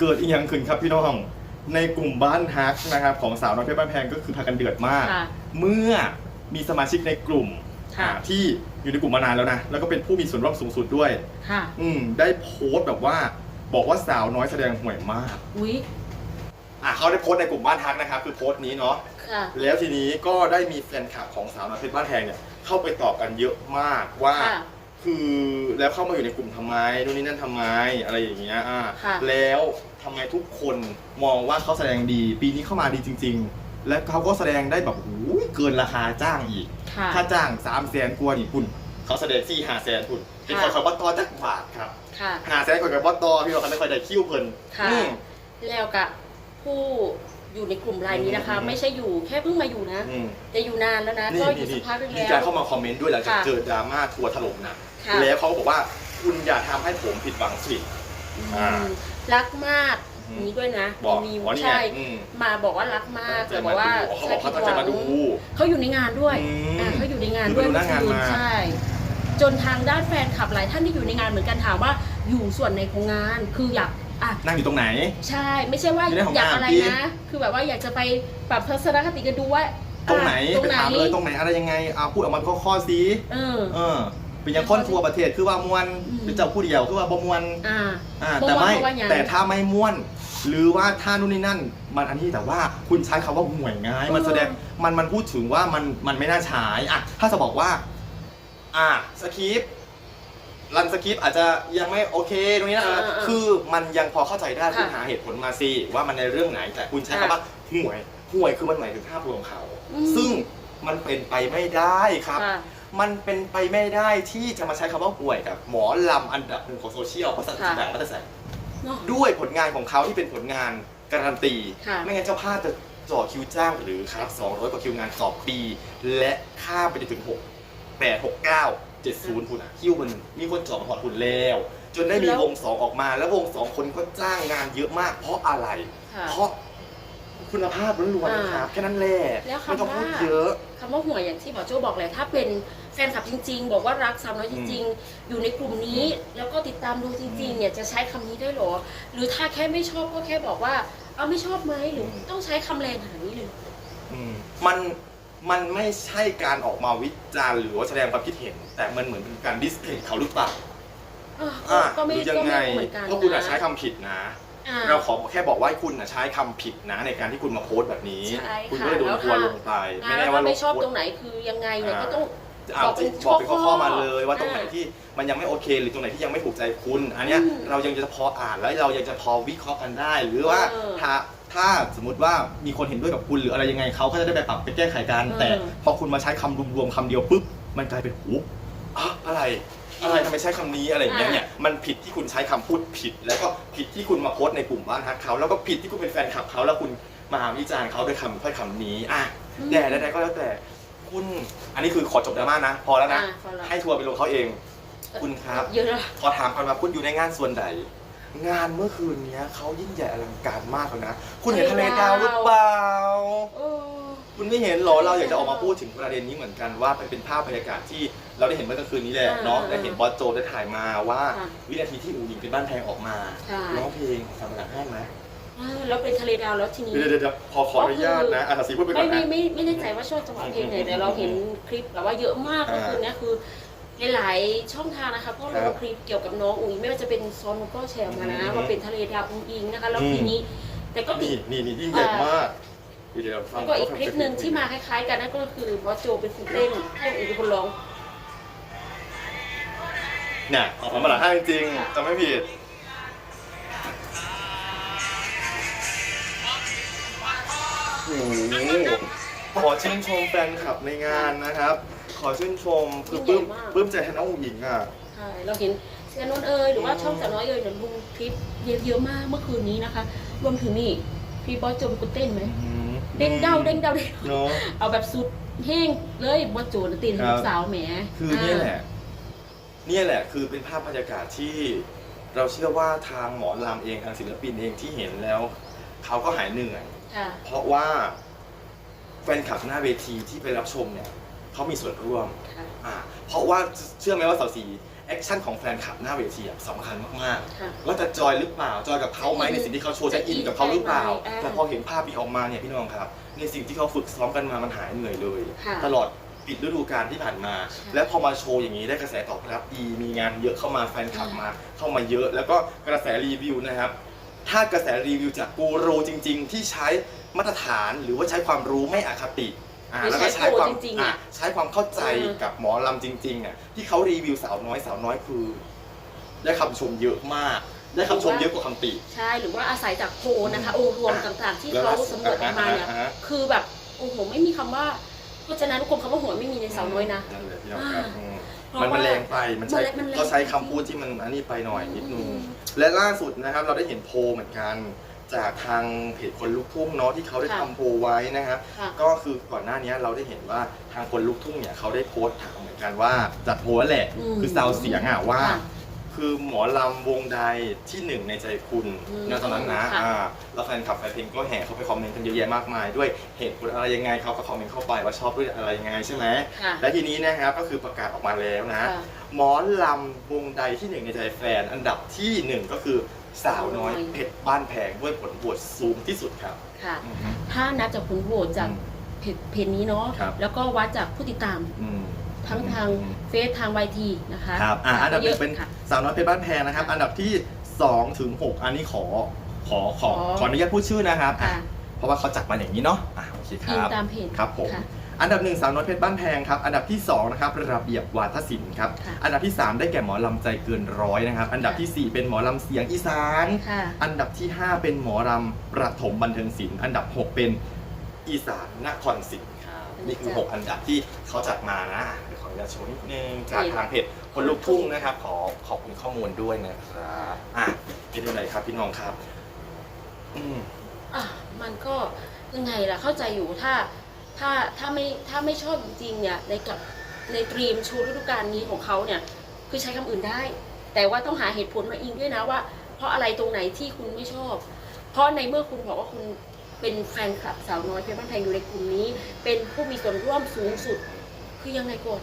เกิดอีกอย่างขึ้นครับพี่น้อง ในกลุ่มบ้านฮักนะครับของสาวน้อยเพชรบ้านแพงก็คือพากันเดือดมาก ค่ะเมื่อมีสมาชิกในกลุ่มค่ะ อ่าที่อยู่ในกลุ่มมานานแล้วนะแล้วก็เป็นผู้มีส่วนร่วมสูงสุดด้วย ค่ะ อืมได้โพสต์แบบว่า บอกว่าสาวน้อยแสดงห่วยมากอุ๊ย อะเขาได้โพสต์ในกลุ่มบ้านฮักนะครับคือโพสต์นี้เนาะ ค่ะ แล้วทีนี้ก็ได้มีแฟนคลับของสาวน้อยเพชรบ้านแพงเนี่ยเข้าไปตอบกันเยอะมากว่าค่ะ คือแล้วเข้ามาอยู่ในกลุ่มทำไมนู่นนี่นั่นทำไมอะไรอย่างเงี้ยอ่าค่ะ แล้วทำไมทุกคนมองว่าเขาแสดงดี ปีนี้เข้ามาดีจริง ๆ และเขาก็แสดงได้แบบโอ้ยเกินราคาจ้างอีก ค่ะถ้าจ้าง3ามแสนกว่านี่คุณเขาแสดงสี่ห้าแสนคุณเป็นคนเขาบอตตอจักบาทครับค่ะ หาแสนกว่ากับบอตตอพี่เราคันไม่ค่อยได้คิ้วเพลินค่ะ อืม แล้วกับผู้ อยู่ในกลุ่มรายนี้นะคะอืมไม่ใช่อยู่แค่เพิ่งมาอยู่นะ อืมแต่อยู่นานแล้วนะนี่ก็อยู่นี่สักพักหนึงมีแล้การว เข้ามาคอมเมนต์ด้วยหลังจากค่ะเจอดราม่าทัวร์ถล่มหนะค่ะ แล้วเขาก็บอกว่าคุณอย่าทำให้ผมผิดหวังสิ อ่าอืมรักมากอืม นี้ด้วยนะบอกมีอ๋อนี่ไงใช่อืมมาบอกว่ารักมากตั้แต่งใจบอกว่ามาดูเขาบอกเขาตั้งใจมาดู เขาอยู่ในงานด้วยอืมอ่าเขาอยู่ในงานคือด้วยไปดูหน้างานมา ใช่ จนทางด้านแฟนคลับหลายท่านที่อยู่ในงานเหมือนกันถามว่าอยู่ส่วนไหนของงาน คืออยาก อะ นั่งอยู่ตรงไหน ใช่ไม่ใช่ว่าอยู่ในของอยากงานอะไรพี่นะ คือแบบว่าอยากจะไปปรับทัศนคติกันดูว่าตรงไหนอะตรงไปไหนถามเลยตรงไหนอะไรยังไงเอาพูดออกมาข้อๆสิเออ เออ เป็นยังค้อนทัวร์ประเทศคือว่ามวนอืม เป็นเจ้าผู้เดียวคือว่าบ่มวนอ่าอ่าบ่ม่วนแต่ไม่เพราะว่าหยังแต่ถ้าไม่ม่วน หรือว่าถ้านู่นนี่นั่น มันอันนี้แต่ว่าคุณใช้คำว่าห่วยง่ายมันแสดงมันมันพูดถึงว่ามันมันไม่น่าใช้อะถ้าจะบอกว่า อะสคริปต์ รันสคริปต์อาจจะยังไม่โอเคตรงนี้นะอ่าอ่าคือมันยังพอเข้าใจได้ค่ะคุณหาเหตุผลมาสิว่ามันในเรื่องไหนแต่คุณใช้คำว่าห่วยห่วยคือมันหมายถึงภาพรวมของเขา อืม ซึ่งมันเป็นไปไม่ได้ครับ ค่ะ มันเป็นไปไม่ได้ที่จะมาใช้คำว่าห่วยกับหมอลำอันดับหนึ่งของโซเชียลภาษาค่ะแบบรัฐศาสตร์เนาะด้วยผลงานของเขาที่เป็นผลงานการันตี ค่ะ ไม่งั้นเจ้าภาพจะจ่อคิวจ้างหรือครับ200กว่าคิวงานต่อปี และข้ามไปจนถึง6 8 6 9 70คุณอะคิวมันมีคนจ่อมาถอดคุณแล้ว จนได้มีแล้ววง2ออกมา แล้ววง2คนก็จ้างงานเยอะมาก เพราะอะไรค่ะเพราะคุณภาพล้วนๆนะครับแค่นั้นแหละแล้วคำไม่ต้องพูดว่าเยอะ คำว่าห่วยอย่างที่หมอโจ้บอกเลยถ้าเป็นแฟนคลับจริง ๆ บอกว่ารักสาวน้อยจริง ๆ อยู่ในกลุ่มนี้ แล้วก็ติดตามดูจริง ๆ เนี่ยจะใช้คำนี้ได้เหรอ หรือถ้าแค่ไม่ชอบก็แค่บอกว่า เอาไม่ชอบไหมหรือต้องใช้คำแรงขนาดนี้เลย อืมมัน มันไม่ใช่การออกมาวิจารณ์หรือว่าแสดงความคิดเห็น แต่มันเหมือนเป็นการดิสเครดิตเขาหรือเปล่าอะอะก็ไม่หรือยัก็งไงไม่รู้เหมือนกันเพราะคุณอะนใช้คำผิดนะ อะเราขอแค่บอกว่าให้คุณอะใช้คำผิดนะ ในการที่คุณมาโพสต์แบบนี้ ใช่คุณค่ะก็เลยโดนแล้วทัวร์ค่ะลงไปอะไม่แล้แน่วว่าถ้าไม่ชอบโพสตรต์งไหนคือยังไงเนี่ยอ่าก็ต้อง เอาบอกเป็ที่นบอกเป็นข้ข้ออๆๆมาเลยว่าตรงไหนอ่าที่มันยังไม่โอเคหรือตรงไหนที่ยังไม่ถูกใจคุณ อันเนี้ยอืมเรายังจะพออ่านแล้วเรายังจะพอวิเคราะห์กันได้ หรือว่าเออ ถ้า ถ้าสมมติว่ามีคนเห็นด้วยกับคุณหรืออะไรยังไงเขาก็จะได้ไปปรับไปแก้ไขกันเออแต่พอคุณมาใช้คำรวมๆคำเดียวปุ๊บมันกลายเป็นหูอะอะไร อะไรทำไมใช้คำนี้อะไรอย่างเงี้ยอ่าเนี่ยมันผิดที่คุณใช้คำพูดผิด แล้วก็ผิดที่คุณมาโพสต์ในกลุ่มบ้านฮักเขาแล้วก็ผิดที่คุณเป็นแฟนคลับเขาแล้วคุณมาวิจารณ์เขาด้วยคำถ้อยคำนี้อะแต่ใดๆก็แล้วแต่คุณอันนี้คือขอจบดราม่านะ พอแล้วนะ อะพอแล้ว ให้ทัวร์ไปลงเขาเอง คุณครับ เยอะแล้วขอถามก่อนว่าคุณอยู่ในงานส่วนใด งานเมื่อคืนเนี้ยเขายิ่งใหญ่อลังการมากเลยนะ คุณเห็นทะเลดาวหรือเปล่า เออ คุณไม่เห็นเหรอเราอยากจะออกมาพูดถึงประเด็นนี้เหมือนกันว่ามันเป็นภาพบรรยากาศที่เราได้เห็นเมื่อกลางคืนนี้แหละเนาะอ่าได้เห็นบอสโจได้ถ่ายมาว่า ค่ะวินาทีที่อูหญิงเป็นบ้านแพงออกมาค่ะ ร้องเพลงสามหลังให้ไหมอ่าแล้วเป็นทะเลดาวแล้วทีนี้ เดี๋ยวเดี๋ยวเดี๋ยวพอขออนุญาตนะอาสีพูดไปก่ไม่อนไม่นะ ไม่ไม่แน่ใจว่าชอบจังหวะเพลงไหนแต่เราเห็นคลิปแบบว่าเยอะมากอ่า ก็คือเนี้ยคือ หลายๆช่องทางนะคะก็ลครังบคลิปเกี่ยวกับน้องอุ๋ยไม่ว่าจะเป็นซอนก็แชร์มานะอืมว่าเป็นทะเลดาวอุ๋งอิงนะคะแล้วอืมทีนี้ แต่ก็ตินี่ดนี่นี่ยิ่งใหญ่มากเดี๋ยวฟังแล้วก็อีกคลิปหนึ่งที่มาคล้ายๆ กันนั่นก็คือบอสโจเป็นคนเต้นให้อุ๋ยเป็นคนร้องเนี่ยออกสามหลังให้จริงๆจำไม่ผิดโอ้โหขอชื่นชมแฟนคลับในงานนะครับ ขอชื่นชมคือปลื้มยิ่งใหญ่มาก ปลื้มใจแทนน้องอุ๋งหญิงอะ ใช่เราเห็นเซียนนท์เอยหรือว่าช่องสาวน้อยเอยเดี๋ยวลงคลิปเยอะๆมากเมื่อคืนนี้นะคะ รวมถึงนี่พี่บอสโจเป็นคนเต้นไหมเด้งเด้าเด้งเด้าเด้งเนาะ เอาแบบสุดแห้งเลยบอสโจน่ะตีนครับ ลูกสาวแหมคือเนี่ยแหละ เนี่ยแหละคือเป็นภาพบรรยากาศที่ เราเชื่อว่าทางหมอลำเองทางศิลปินเองที่เห็นแล้ว เขาก็หายเหนื่อยค่ะเพราะว่าแฟนคลับหน้าเวทีที่ไปรับชมเนี่ย เขามีส่วนร่วมค่ะอ่าเพราะว่าเชื่อไหมว่าสาวสีแอคชั่นของแฟนคลับหน้าเวทีอะสำคัญมากค่ะๆว่าจะจอยหรือเปล่า จอยกับเขาไหมในสิ่งที่เขาโชว์จะอินกับเขาหรือเปล่าอ่า แต่พอเห็นภาพนี้ออกมาเนี่ยพี่น้องครับ ในสิ่งที่เขาฝึกซ้อมกันมามันหายเหนื่อยเลยค่ะตลอดปิดฤดูกาลที่ผ่านมาใช่แล้วพอมาโชว์อย่างนี้ได้กระแสตอบรับดี มีงานเยอะเข้ามาแฟนคลับมา เข้ามาเยอะ แล้วก็กระแสรีวิวนะครับ ถ้ากระแสรีวิวจากกูรูจริง ๆ ที่ใช้มาตรฐานหรือว่าใช้ความรู้ไม่อคติ อ่าหรือแล้วก็ใช้ใช้ความโปรจริงๆอะ อะใช้ความเข้าใจเออกับหมอลำจริงๆอะที่เขารีวิวสาวน้อยสาวน้อยคือ ได้คำชมเยอะมาก ได้คำชมเยอะกว่าคำติ ใช่หรือว่าอาศัยจากโพลนะคะองค์รวมต่างๆ ที่แล้วเขาสำรวจออกมาเนี่ยอ่าฮะ คือแบบโอ้โหไม่มีคำว่าเพราะฉะนั้นทุกคนคำว่าหัวไม่มีในสาวน้อยนะ นั่นเลยพี่น้องครับอ่าอืมเพราะมันมันว่าแรงไปมันใช้มันแรงก็ใช้คำพูดที่มันอันนี้ไปหน่อยนิดนึงอืม และล่าสุดนะครับ เราได้เห็นโพลเหมือนกัน จากทางเพจคนลุกทุ่งเนาะที่เขาได้ค่ะทำโพลไว้นะครับ ค่ะก็คือก่อนหน้านี้เราได้เห็นว่าทางคนลุกทุ่งเนี่ยเขาได้โพสต์ถามเหมือนกันว่าจัดโพสต์แหละ อืมคือซาวเสียงอะว่า ค่ะคือหมอลำวงใดที่หนึ่งในใจคุณอืมณตอนนั้นนะค่ะ อ่าแล้วแฟนคลับแฟนเพลงก็แห่เข้าไปคอมเมนต์กันเยอะแยะมากมายด้วยเหตุผลอะไรยังไงเขาก็คอมเมนต์เข้าไปว่าชอบด้วยอะไรยังไงใช่ไหม ค่ะ และทีนี้นะครับก็คือประกาศออกมาแล้วนะ ค่ะหมอลำวงใดที่หนึ่งในใจแฟน อันดับที่หนึ่งก็คือ สาวน้อยสาวน้อยเพชรบ้านแพงด้วยผลโหวตสูงที่สุดครับ ค่ะอือฮึถ้านับจากผลโหวตจากเพจเพจนี้เนาะ ครับ แล้วก็วัดจากผู้ติดตามอืม ทั้งทางเฟซทางวทีนะคะครับอะอันดับหนึ่งเป็นค่ะ สาวน้อยเพชรบ้านแพงนะครับ อันดับที่2ถึง6อันนี้ขอขอขอขอ ขออนุญาตพูดชื่อนะครับอะค่ะเพราะว่าเขาจัดมาอย่างนี้เนาะอะโอเคคอินรับ ตามเพจครับผมค่ะ อันดับหนึ่งสาวน้อยเพชรบ้านแพงครับ อันดับที่สองนะครับระเบียบวาทศิลป์ครับ ค่ะอันดับที่สามได้แก่หมอลำใจเกินร้อยนะครับ อันดับที่สี่เป็นหมอลำเสียงอีสาน ค่ะ อันดับที่ 5 เป็นหมอรำประถมบันเทิงศิลป์อันดับ 6 เป็นอีสานนครศิลป์ครับนี่คือ 6 อันดับที่เขาจัดมานะเดี๋ยวขออนุญาตโชว์นิดนึงจากทางเพจคนลูกทุ่งนะครับ ขอขอบคุณข้อมูลด้วยนะครับอะเป็นยังไงครับพี่น้องครับ อืม อะมันก็ยังไงล่ะเข้าใจอยู่ถ้า ถ้าถ้าไม่ถ้าไม่ชอบจริงๆเนี่ยในกับในตรีมชูฤดูกาลนี้ของเขาเนี่ยคือใช้คำอื่นได้ แต่ว่าต้องหาเหตุผลมาอิงด้วยนะว่า เพราะอะไรตรงไหนที่คุณไม่ชอบ เพราะในเมื่อคุณบอกว่าคุณเป็นแฟนคลับสาวน้อยเพชรบ้านแพงอยู่ในกลุ่มนี้ เป็นผู้มีส่วนร่วมสูงสุด คือยังไงก่อน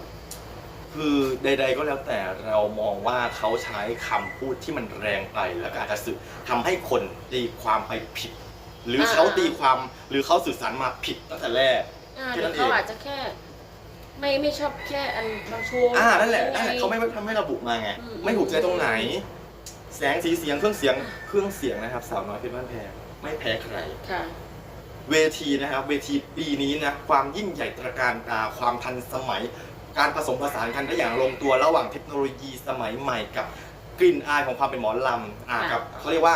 คือใด ๆ ก็แล้วแต่เรามองว่าเขาใช้คำพูดที่มันแรงไปแล้วก็อาจจะสื่อทำให้คนตีความไปผิด หรือเขาตีความหรือเขาสื่อสารมาผิดตั้งแต่แรก อ่าแค่หรืนั้อนเองเขาอาจจะแค่ ไม่ไม่ชอบแค่อันบางโชว์อ่านั่นแหละยันั่นงแหไงละเขาไม่ทำให้ระบุมาไง อืมไม่ถูกใจตรงไหน แสงสีเสียงเครื่องเสียงเครื่องเสียงนะครับ สาวน้อยเพชรบ้านแพงไม่แพ้ใคร ค่ะ เวทีนะครับเวทีปีนี้นะความยิ่งใหญ่ตระการตาความทันสมัย การผสมผสานกันได้อย่างลงตัวระหว่างเทคโนโลยีสมัยใหม่กับกลิ่นอายของความเป็นหมอลำอ่าค่ะกับเขาเรียกว่า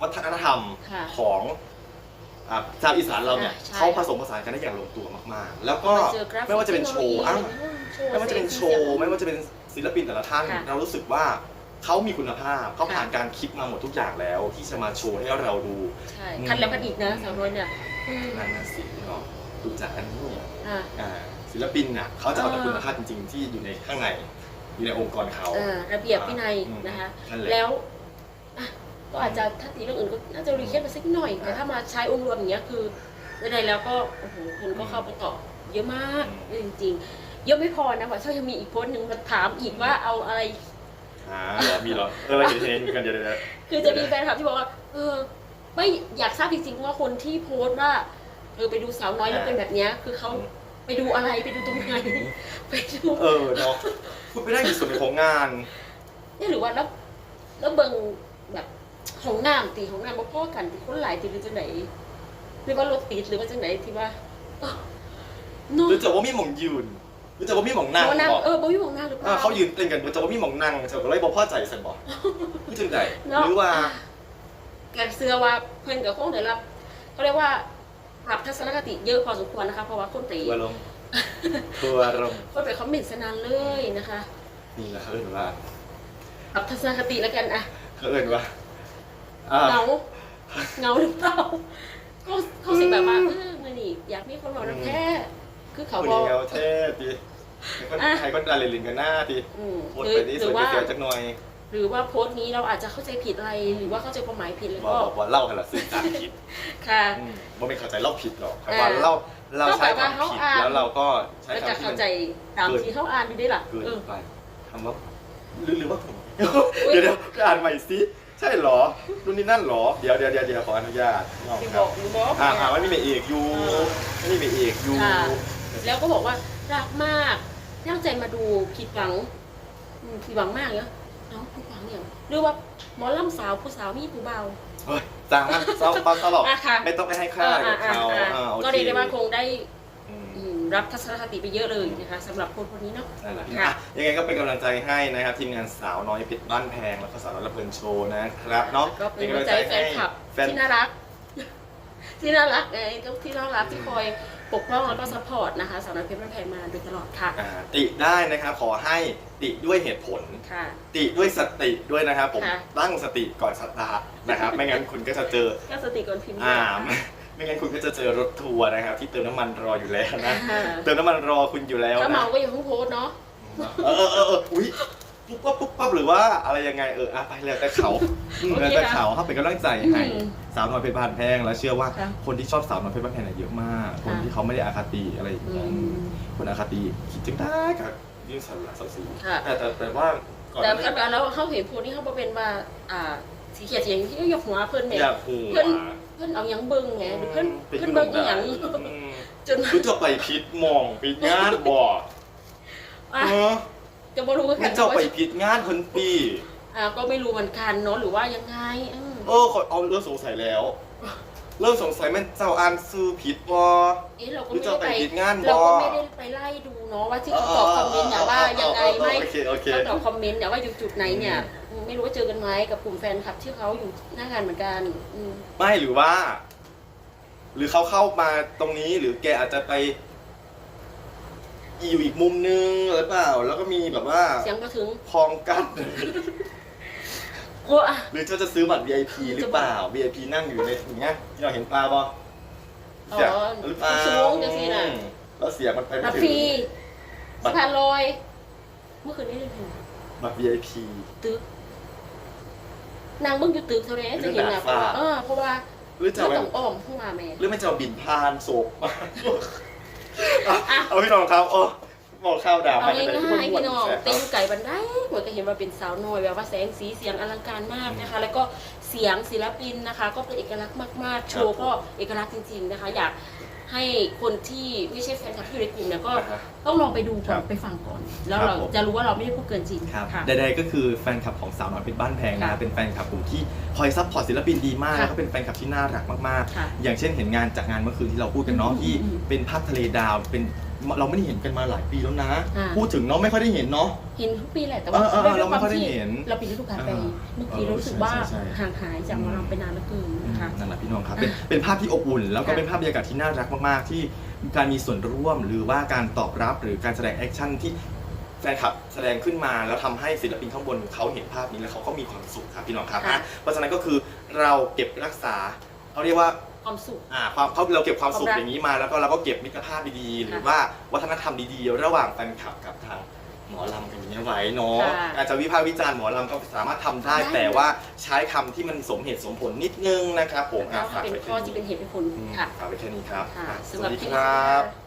วัฒนธรรมค่ะ ของ อ่าชาวอีสานเราเนี่ยอ่าใช่ เขาผสมผสานกันได้อย่างลงตัวมากๆ แล้วก็เจอกราฟิกไม่ว่าจะเป็นโชว์อะเทคโนโลยีไม่ว่าจะเป็นโชว์ไม่ว่าจะเป็นศิลปินแต่ละท่าน ค่ะเรารู้สึกว่าเขามีคุณภาพเขาค่ะผ่านการคิดมาหมดทุกอย่างแล้ว ที่จะมาโชว์ให้เราดู ใช่อืมคันแล้วกันอีกนะสาวน้อยเนี่ยอืมนั่นนะสิเนาะดูจากอันนี้เนี่ยอ่า อ่าศิลปินน่ะเขาจะเอาแต่อ่าคุณภาพจริงๆ ที่อยู่ในข้างในอยู่ในองค์กรเขา เอ่อระเบียบวินัยอืมนะคะนั่นแหละแล้วอะ ก็อาจจะถ้าตีเรื่องอื่นก็น่าจะรีเควสต์มาสักหน่อย แต่ถ้ามาใช้องค์รวมอย่างเงี้ยคือในๆแล้วก็โอ้โหคนก็เข้าไปตอบเยอะมากเยอะจริงๆเยอะไม่พอนะว่าเช่ายังมีอีกโพสต์หนึ่งมาถามอีกว่าเอาอะไรอ่าเหรอมีเหรอเออเราเห็นเห็นกันเดี๋ยวเดี๋ยวเดี๋ยวคือจะมีแฟนคลับที่บอกว่าเออไม่อยากทราบจริงๆว่าคนที่โพสต์ว่าเออไปดูสาวน้อยแล้วเป็นแบบเนี้ยคือเขาไปดูอะไรไปดูตรงไหนไปดูเออเนาะพูดไปได้กี่ส่วนในของงานนี่หรือว่าแล้วแล้วเบิ่งแบบ ของน้ำตีของน้ำมาพ่อกันตีคนหลายตีหรือจังไหนหรือว่ารถติดหรือว่าจังไหนที่ว่าเออเนอะหรือจะว่ามีหมองยืนหรือจะว่ามีหมองนั่งเพราะว่านั่งบอกเออบ่มีของนั่งหรือเปอ่าล่า เขายืนเต้นกันหรือจะว่ามีหมองนั่งจะก็เลยบอกพ่อใจสันบอกพี่จึงใดเนาะ หรือว่าแกเสื้อว่าเพิ่นกับคงได้รับเขาเรียกว่าปรับทัศนคติเยอะพอสมควรนะคะเพราะว่าคนตีทัวร์ลงทัวร์ลงคนไปคอมเมนต์สนานเลยนะคะนี่แหละเขาเอ่นว่าปรับทัศนคติแล้วกันอะเขาเอ่นว่า อ่า เหงาเหงาหรือเปล่าเขาเขาสิแบบว่าเออมื่อนี่อยากมีคนบอกน้ำแท้คือเขาคนบอกเดียวเท่ดีใครก็อะ ใครก็ดาเลลินกันหน้าดีอืมโพสหต์รือไปนี่หสรืวยอว่า เสียจักหน่อยหรือว่าโพสต์นี้เราอาจจะเข้าใจผิดอะไรหรือว่าเข้าใจความหมายผิดแล้วบอกก็บอกว่าเล่ากันละสื่อสารผิดค่ะ อืมบ่ไม่เข้าใจเล่าผิดหรอกแต่อ่าว่าเล่าเราใช้ก็แปลว่าคำผิดเขาอ่านแล้วเราก็ใช้แล้วจะคำที่เข้ามัน ใจตามที่เขาอ่านดีได้หรอเกินเออ ไปคำว่าหรือหรือว่าผมเดี๋ยวเดี๋ยวอ่านใหม่สิ ใช่เหรอรุ่นนี้นั่นเหรอ เดี๋ยวเดี๋ยวเดี๋ยวเดี๋ยวขออนุญาตน้องที่คบรัอบกหรือบอก อ่าเนี่ยอ่าไม่มีเมเอกอยู่เออไม่มีเมเอกอยู่ ค่ะแล้วก็บอกว่ารักมากตั้งใจมาดูผิดหวังอืมผิดหวังมากเนาะเอ้าผิดหวังอย่างหรือว่าหมอลำสาวผู้สาวมีผู้เบา เฮ้ยจ้างมันเศร้าเบาตลอดอะค่ะ ไม่ต้องไปให้ค่ากับเขาอ่าอ่าโอเคก็เรียกได้ว่าคงได้อืมอืม รับทัศนคติไปเยอะเลยนะคะสำหรับคนคนนี้เนาะ นั่นแหละค่ะ อะยังไงก็เป็นกำลังใจให้นะครับ ทีมงานสาวน้อยเพชรบ้านแพงแล้วก็สาวน้อยระเพลินโชว์นะครับเนาะก็เป็นกำลังใจให้แฟนคลับแฟนที่น่ารัก ที่น่ารักไงที่น่ารักที่คอยปกป้องแล้วก็ซัพพอร์ตนะคะสาวน้อยเพชรบ้านแพงมาโดยตลอดค่ะอ่าติได้นะครับขอให้ติด้วยเหตุผล ค่ะ ติด้วยสติด้วยนะครับ ผมค่ะ ตั้งสติก่อนสตาร์ทนะครับ ไม่งั้นคุณก็จะเจอก็สติก่อนพิมพ์อ่าด้วย ไม่ไม่งั้นคุณก็จะเจอรถทัวร์นะครับ ที่เติมน้ำมันรออยู่แล้วนะอ่าเติมน้ำมันรอคุณอยู่แล้วถ้านะเมาก็อย่าเพิ่งโพสต์เนาะเออเออเออเอออุ้ยปุ๊บปั๊บปุ๊บปั๊บหรือว่าอะไรยังไงเอออะไปแล้วแต่เขาอืมโอเคแล้วแต่ค่ะเขาเขาเป็นกำลังใจให้อืมสาวน้อยเพชรบ้านแพงแล้วเชื่อว่า ค่ะคนที่ชอบสาวน้อยเพชรบ้านแพงเนี่ยเยอะมาก คนค่ะที่เขาไม่ได้อาคติอะไรอย่างอืเงี้ยมคนอาคติคิดจึงได้กับยื่นสารละสักสีค่ะ แต่แต่แต่ว่าก่อนแต่หน้านี้แต่แล้วเขาเห็นโพสต์นี่เขาบอกเป็นว่า อ่าสีเขียวสีอย่างที่ยกหัวเพิ่นเนี่ยอยากหัวเพิ่น เพิ่นเอาหยังเบิ่งไงหรือเพิ่นเพิ่นเบิ่งอีหยังอืมจนรู้จะไปพิษมองพิษงานบ่อะเออจะบ่รู้ว่ามันจะไปพิษงานคนปีอ่าก็ไม่รู้เหมือนกันเนาะหรือว่ายังไงอืมเออขอเอาเริ่มสงสัยแล้ว เริ่มสงสัยมันเจ้าอ่านซื้อผิดบ่เอ๊ะเราก็หรือไม่จะได้ไปไปผิดงานบ่เราก็ไม่ได้ไปไล่ดูเนาะว่าที่เขาตอบคอมเมนต์เนี่ยว่ายังไงไม่ โอเคโอเค เขาตอบคอมเมนต์เนี่ยว่าอยู่จุดไหนเนี่ยอืม ไม่รู้ว่าเจอกันไหมกับกลุ่มแฟนคลับที่เขาอยู่หน้างานเหมือนกันอืมไม่หรือว่า หรือเขาเข้ามาตรงนี้หรือแกอาจจะไป อยู่อีกมุมนึงหรือเปล่า แล้วก็มีแบบว่าเสียงก็ถึงคลองกั้นโอ้อะหรือเจ้าจะซื้อบัตร VIP หรือเปล่า VIP นั่งอยู่ในอย่างเงี้ยที่เราเห็นปลาบ่อ๋อเสียหรือเปล่าสูงจังสิน่ะอืมแล้วเสียงมันไปไม่รับถึงฟรีบัสะตรพานลอยเมื่อคืนนี้ได้เห็นบัตร VIP ตึก นางเบิ่งอยู่ตึกเท่านั้นจะเห็นนะเพเรื่องราะดาดฟ้าว่าเออเพราะว่าหรือจะเราเอาต้องอ้อมเข้ามาแม่หรือไม่จะเอาบินพานโศกมาอะเอาพี่น้องครับโอ้บอกข้าวดาวเอาไปง่ายเลยๆพี่น้องแสเต้นไก่บันไดเหมือนก็เห็นว่าเป็นสาวน้อยแบบว่าแสงสีเสียงอลังการมากนะคะ แล้วก็เสียงศิลปินนะคะ ก็เป็นเอกลักษณ์มากๆ โชว์ก็เอกลักษณ์จริง ๆนะคะ อยาก ให้คนที่ไม่ใช่แฟนคลับที่อยู่ในกลุ่มเนี่ยก็อ่าฮะต้องลองไปดูก่อครันบไปฟังก่อน แล้วครับเราผม จะรู้ว่าเราไม่ได้พูดเกินจริงครับค่ะ ใดๆก็คือแฟนคลับของสาวน้อยเพชรบ้านแพงนะค่ะเป็นแฟนคลับกลุ่มที่คอยซัพพอร์ตศิลปินดีมาก ค่ะแล้วก็เป็นแฟนคลับที่น่ารักมากค่ะๆ อย่างเช่นเห็นงานจากงานเมื่อคืนที่เราพูดกันเนาะอืมที่อืมเป็นภาพทะเลดาว เป็น เราไม่ได้เห็นกันมาหลายปีแล้วนะ อ่า พูดถึงเนาะไม่ค่อยได้เห็นเนาะ เห็นทุกปีแหละแต่ว่าเออเออเออด้วยเราไม่ค่อยได้ควที่เห็นเราปิดฤดูกาลไปเออเมื่อกี้เออรู้สึกว่าใช่ใช่ใช่ ห่างหายจากหมอลำไปนานเหลือเกินนะคะ นั่นแหละพี่น้องครับเป็นเป็นภาพที่อบอุ่น แล้วก็ค่ะเป็นภาพบรรยากาศที่น่ารักมาก ๆ ที่การมีส่วนร่วมหรือว่าการตอบรับหรือการแสดงแอคชั่นที่แฟนคลับแสดงขึ้นมา แล้วทำให้ศิลปินข้างบนเขาเห็นภาพนี้แล้วเขาก็มีความสุขครับพี่น้องครับค่ะอะเพราะฉะนั้นก็คือเราเก็บรักษาเขาเรียกว่า ความสุข อ่าความเขาเราเก็บความสุขความรักอย่างนี้มาแล้วก็เราก็เก็บมิตรภาพดีๆหรือค่ะว่าวัฒนธรรมดีๆ ระหว่างแฟนคลับกับทางหมอลำกันอย่างนี้ยไว้เนาะค่ะอาจจะวิพากษ์วิจารณ์หมอลำก็สามารถทำได้ได้ แต่ว่าใช้คำที่มันสมเหตุสมผลนิดนึงนะครับผมแล้วอะก็ฝากเป็นไว้ข้อแค่ที่นี้เป็นเหตุเป็นผลอืมค่ะ ฝากไว้แค่นี้ครับค่ะอะสสำหวัรัสบดีที่ครับค่ะ